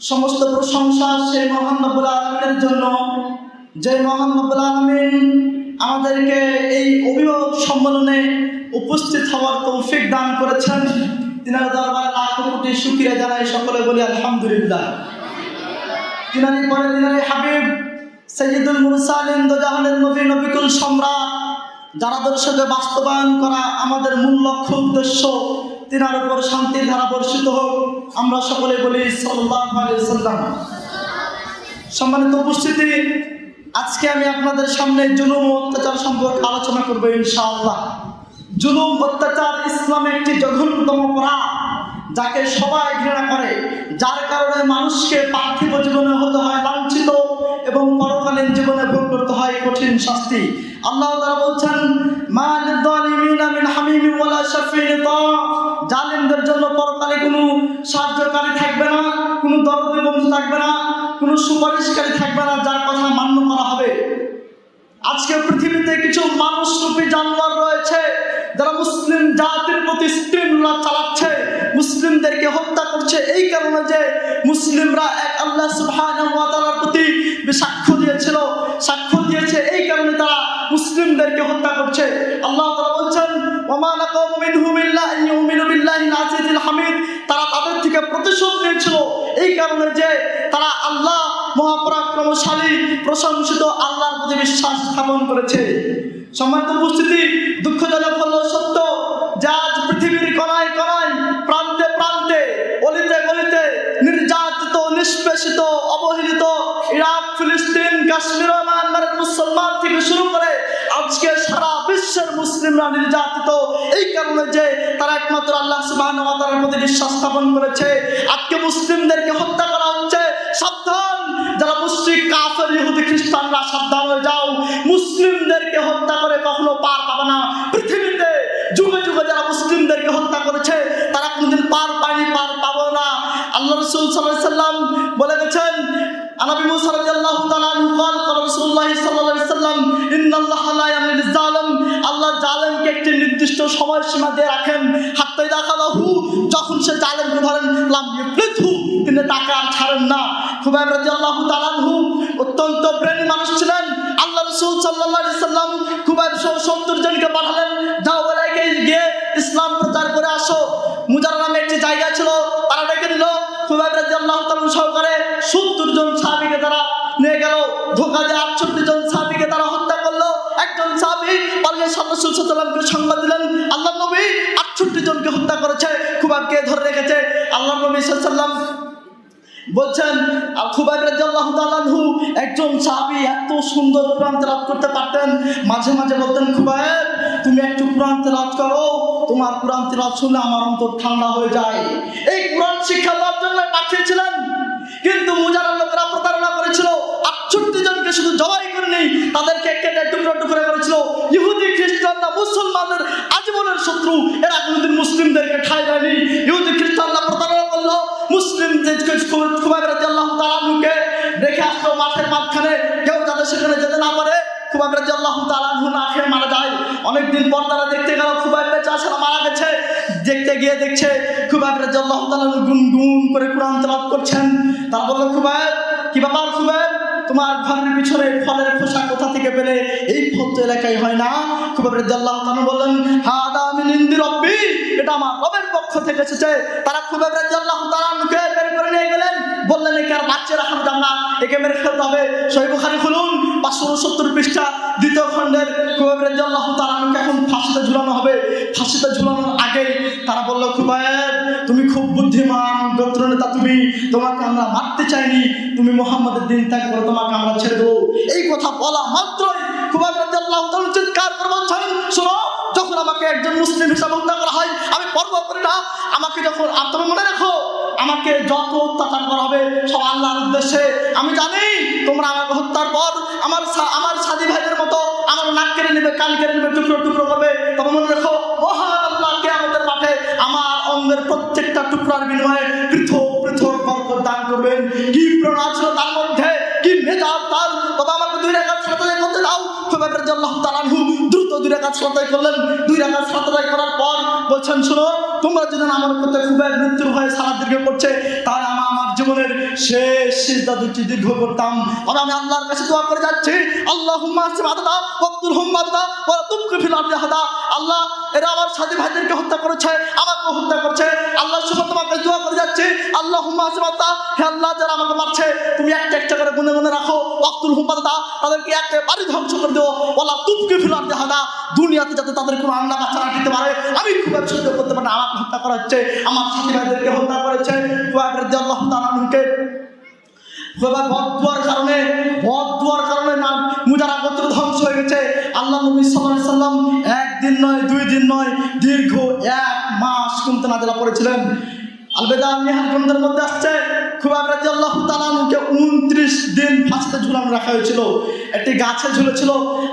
সমস্ত প্রশংসা সেই মহান রব্বুল আলমিনের জন্য। যে মহান রব্বুল আলমিন আমাদেরকে এই অভিভাবক সম্মেলনে উপস্থিত হওয়ার তৌফিক দান করেছেন। তিনার দরবারে লাখো কোটি শুক্রিয়া জানাই সকলে বলি আলহামদুলিল্লাহ। তিনারি পরে তিনারি হাবিব সৈয়দুল মুরসালিন দোজাহানের নবী নবিকুল সম্রাট, যার আদর্শকে বাস্তবায়ন করা আমাদের মূল লক্ষ্য উদ্দেশ্য, তিনার উপর শান্তির ধারা বর্ষিত হোক। আমরা সকলে বলি সাল্লাম। সম্মানিত উপস্থিতি, আজকে আমি আপনাদের সামনে জুলুম অত্যাচার সম্পর্কে আলোচনা করব ইনশাআল্লাহ। জুলুম, অত্যাচার ইসলামে একটি জঘন্যতম অপরাধ, যাকে সবাই ঘৃণা করে, যার কারণে মানুষকে পার্থিব জীবনে হতে হয় লাঞ্ছিত এবং পরকালীন জীবনে ভোগ করতে হয় কঠিন শাস্তি। আল্লাহ তাআলা বলছেন জালিমদের জন্য পরকালে কোনো সাহায্যকারী থাকবে না, কোনো দরদি বন্ধু থাকবে না, কোনো সুপারিশকারী থাকবে না, যার কথা মান্য করা হবে। আজকে পৃথিবীতে কিছু মানুষ রূপী জানোয়ার রয়েছে, যারা মুসলিম জাতির প্রতি স্টিমলা চালাচ্ছে, মুসলিমদেরকে হত্যা করছে, এই কারণে যে মুসলিমরা এক আল্লাহ সুবহানাহু প্রতি সাক্ষ্য দিয়েছিল, সাক্ষ্য দিয়েছে, এই কারণে তারা মুসলিমদেরকে হত্যা করছে। আল্লাহ তাআলা বলছেন ওমা প্রতিশোধ নিয়েছিল। এই কারণে যে তারা আল্লাহ মহাপরাক্রমশালী, প্রশংসিত আল্লাহর প্রতি বিশ্বাস স্থাপন করেছে। সম্মানিত উপস্থিতি, দুঃখজনক হলো সত্য যা পৃথিবীর কণায় কণায়, প্রান্তে প্রান্তে, অলিতে গলিতে নির্যাতিত, নিষ্পেষিত, অবহেলিত ইরাক, ফিলিস্তিন, কাশ্মীর মায়ানমারের মুসলমান থেকে শুরু করে আজকে সারা বিশ্বের মুসলিমরা নির্যাতিত। এই কারণে যে তারা একমাত্র আল্লাহ সুবাহ প্রতি বিশ্বাস স্থাপন করেছে, আজকে মুসলিমদেরকে হত্যা করা হচ্ছে। সাবধান, যারা মুসলিম কাফের, ইহুদি, খ্রিস্টানরা সাবধান হয়ে যাও। মুসলিমদেরকে হত্যা করে কখনো পার পাবে না। পৃথিবীতে যুগে যুগে যারা মুসলিমদেরকে হত্যা করেছে, তারা কোনদিন পার পায়নি, পার পাবে না। আল্লাহ রসুল সাল্লাম বলে গেছেন, আনাবি মুসাল্লাহ তালা রুকাল রাসূলুল্লাহ সাল্লাল্লাহু সাল্লাম জালিম আল্লাহ জালেমকে একটি নির্দিষ্ট সময়সীমা দিয়ে রাখেন। হাত্তা দেখালাহু যখন সে জালেমকে ধরেন, লাম ইফলিতহু তিনি তাকে আর ছাড়েন না। খুবাইব রাদিয়াল্লাহু তাআলা আনহু অত্যন্ত প্রেমী মানুষ ছিলেন। আল্লাহ রাসূল আলাইহি সাল্লাম খুবাইব সহ 70 জনকে পাঠালেন। যাও এলাকায় গিয়ে ইসলাম প্রচার করে আসো। মুজারা নামে একটি জায়গা ছিল, তারা ডেকে নিল। খুবাইব রাদিয়াল্লাহু তাআলা সহকারে 70 জন সাহাবীকে তারা নিয়ে গেল। ধোকা দিয়ে 68 জন সাহাবীকে তারা সাহাবী পালিয়ে সাল্লাল্লাহু সংবাদ দিলেন? আল্লাহ নবী 68 জনকে হত্যা করেছে ধরে রেখেছে। আল্লাহ বলছেন করতে পারতেন। মাঝে মাঝে তুমি একটু করো, তোমার আমার অন্তর ঠান্ডা হয়ে যায়। এই কোরআন শিক্ষা জন্য কিন্তু মুজারার লোকেরা প্রতারণা করেছিল, আটষট্টি জনকে শুধু জবাই নেই। তাদেরকে কেটে টুকরো টুকরো করেছিল ইহুদি, খ্রিস্টানরা, মুসলমানদের আজীবনের শত্রু। এরা কোনোদিন মুসলিমদেরকে ঠাই দেয়নি। ইহুদি, খ্রিস্টানরা প্রতারণা করল। খুবাইব রাদিয়াল্লাহু তাআলাকে রেখে আসলো মাঠের মাঝখানে। কেউ যাতে সেখানে যেতে না পারে, খুবাইব রাদিয়াল্লাহু তাআলাহু না খেয়ে মারা যায়। অনেকদিন পর তারা দেখতে গেল, খুবাইব বেঁচে আছে মারা গেছে। দেখতে গিয়ে দেখছে, খুবাইব রাদিয়াল্লাহু তাআলা গুনগুন করে কোরআন তেলাওয়াত করছেন। তারা বলল, খুবাইব, কি ব্যাপার খুবাইব? তোমার ঘরের পিছনে ফলের খোসা কোথা থেকে পেলে? এই ফল এলাকায় হয় না। খুবই রাদিয়াল্লাহু তানু বললেন, হাদা আমি নিন্দি রব্বি। এটা আমার রবের পক্ষ থেকে এসেছে। তারা খুবাইব তারা মুখে বের করে নিয়ে গেলেন। বললেন, একে আর বাচ্চা রাখানো যাবে না একে মেরে ফেলতে হবে। বুখারী খুলুন, পাঁচশো উনসত্তর পৃষ্ঠা, দ্বিতীয় খণ্ডের খুবাইব মারতে চাইনি, তুমি মোহাম্মদের দিন ত্যাগ করে তোমাকে আমরা ছেড়ে দেবো। এই কথা বলা মাত্রই রাদিয়াল্লাহু চিৎকার করে বলছেন, শোনো, যখন আমাকে একজন মুসলিম হিসাবে হত্যা করা হয়, আমি পর্ব করি না। আমাকে যখন তুমি মনে রাখো, আমাকে যত অত্যাচার করা হবে, সব আল্লাহর উদ্দেশ্যে। আমি জানি তোমরা আমাকে হত্যার পর আমার আমার সাদি ভাইদের মতো আমার নাক কেড়ে নেবে, কান কেড়ে নেবে, টুকরো টুকরো করবে। তবে মনে রেখো, মহান আল্লাহ কে আমাদের মাঠে আমার অঙ্গের প্রত্যেকটা টুকরার বিনিময়ে কি প্রেরণা ছিল তার মধ্যে কি মেজাজ তার তবে আমাকে দুই রেখা সাথে করতে দাও খুবাইব জন্য তাআলা আনহু দ্রুত দুই রেখা সাথে করলেন দুই রেখা সাথে করার পর বলছেন শোনো তোমরা যদি আমার করতে খুবই মৃত্যু হয়ে সারা দীর্ঘ করছে তাহলে আমার আমার জীবনের শেষ সিজদা দুটি দীর্ঘ করতাম তবে আমি আল্লাহর কাছে দোয়া করে যাচ্ছি। আল্লাহ হুম্মা হুম্মাদা ওয়া তুবকি ফিল আরদি হাদা আল্লাহ, এরা আমার সাথী ভাইদেরকে হত্যা করেছে আমাকে হত্যা করছে। আল্লাহ সুবহান তোমাকে দোয়া করে যাচ্ছি। আল্লাহ হুম্মা সিমাদা হে আল্লাহ, যারা আমাকে মারছে, তুমি একটা একটা করে গুনে গুনে রাখো। ওয়াক্তুল হুম্মাদা তাদেরকে একটা বাড়ি ধ্বংস করে দিও। ওয়ালা তুবকি ফিল হাদা দুনিয়াতে যাতে তাদের কোনো আন্না বাচ্চা দিতে পারে। আমি খুব সহ্য করতে পারি না, আমাকে হত্যা করা হচ্ছে আমার সাথী ভাইদেরকে হত্যা করেছে আল্লাহ দুয়ার কারণে কারণে ধ্বংস হয়ে গেছে। আল্লাহ সাল্লাম নয়, দুই দিন নয়, দীর্ঘ এক মাস মধ্যে আসছে। তালানুকে উনত্রিশ দিন ঝুলানো রাখা হয়েছিল। একটি গাছে ঝুলেছিল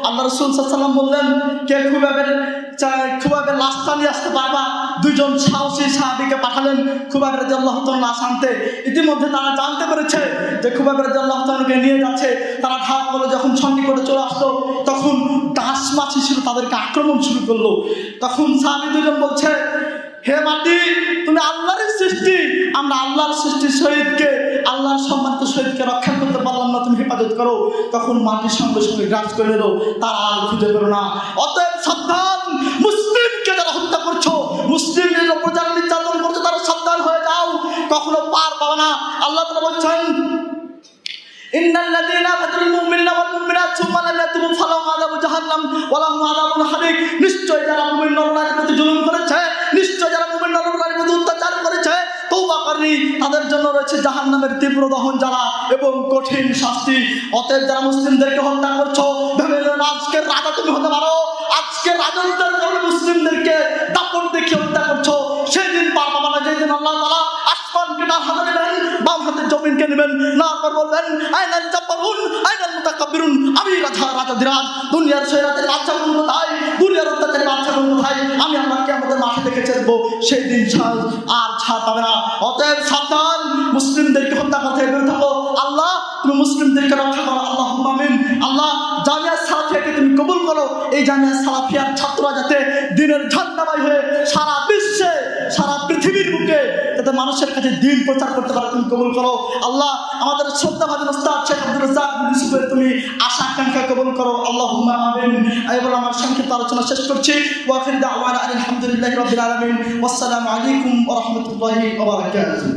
আল্লাহ রসুল সাল্লাম বললেন, কে খুবাবের খুবাবের লাশটা নিয়ে আসতে পারবা? দুজন সাহসী সাহাবিকে পাঠালেন খুবাব রাজি আল্লাহ লাশ আনতে। ইতিমধ্যে তারা জানতে পেরেছে যে খুবাব রাজি আল্লাহ তালকে নিয়ে যাচ্ছে। তারা ঢাক বলে যখন সন্নিকটে চলে আসলো, তখন দাস মাছি ছিল তাদেরকে আক্রমণ শুরু করল। তখন সাহাবি দুজন বলছে, হে মাটি, তুমি আল্লাহর সৃষ্টি। আমরা আল্লাহর সৃষ্টি শহীদকে, আল্লাহর সম্মানিত শহীদকে রক্ষা করতে পারলাম হেফাজত করো তখন মাটির সঙ্গে সঙ্গে গ্রাস করে এলো তারা আর খুঁজে পেলো না অতএব সাবধান মুসলিমকে যারা হত্যা করছো মুসলিমদের ওপর যারা নির্যাতন করছো তারা সাবধান হয়ে যাও কখনো পার পাবে না আল্লাহ তারা বলছেন إن الذين قتلوا المؤمنين والمؤمنات ثم لم يتوبوا فلهم عذاب جهنم ولهم عذاب حريق নিশ্চয় যারা মুমিন নরনারীর প্রতি জুলুম করেছে নিশ্চয় যারা মুমিন নরনারীর প্রতি অত্যাচার করেছে করেনি তাদের জন্য রয়েছে জাহান্নামের তীব্র দহন জ্বালা এবং কঠিন শাস্তি। অতএব যারা মুসলিমদেরকে হত্যা করছ, ভেবে আজকের রাজা তুমি হতে পারো। আজকে রাজত্বের কারণে মুসলিমদেরকে দাপট দেখে হত্যা করছ, সেদিন পার পাবা না, যেদিন আল্লাহ তাআলা আসমানকে ডান হাতে নেবেন, বাম হাতে জমিনকে নেবেন, না পর বলবেন, আইনাল জাব্বারুন, আইনাল মুতাকাব্বিরুন। আমি রাজা রাজা দিরাজ দুনিয়ার সৈরাতের বাচ্চাগুলো কোথায় দুনিয়ার অত্যাচারী বাচ্চাগুলো কোথায় আমি আল্লাহকে আমাদের মাঠে দেখে চেরবো সেই দিন ছাড় আর ছাড় পাবে না। অতএব সাবধান, মুসলিমদেরকে হত্যা করতে বেরো থাকো। আল্লাহ, তুমি মুসলিমদেরকে রক্ষা করো। আল্লাহ আমিন। আল্লাহ, জামিয়া সালাফিয়াকে তুমি কবুল করো। এই জামিয়া সালাফিয়ার ছাত্ররা যাতে দিনের ঝান্ডাবাই হয়ে সারা বিশ্বে, সারা মানুষের কাছে দিন প্রচার করতে পারে, তুমি কবুল করো। আল্লাহ, আমাদের শ্রদ্ধাভাজন ওস্তাদ শেখ আব্দুল রাজ্জাক ইউসুফের তুমি আশা আকাঙ্ক্ষা কবুল করো। আল্লাহ আমিন। এই বলে আমার সংক্ষিপ্ত আলোচনা শেষ করছি। ওয়াখির দাওয়ানা আলহামদুলিল্লাহি রাব্বিল আলামিন। ওয়াসসালামু আলাইকুম ওয়া রাহমাতুল্লাহি ওয়া বারাকাতুহু।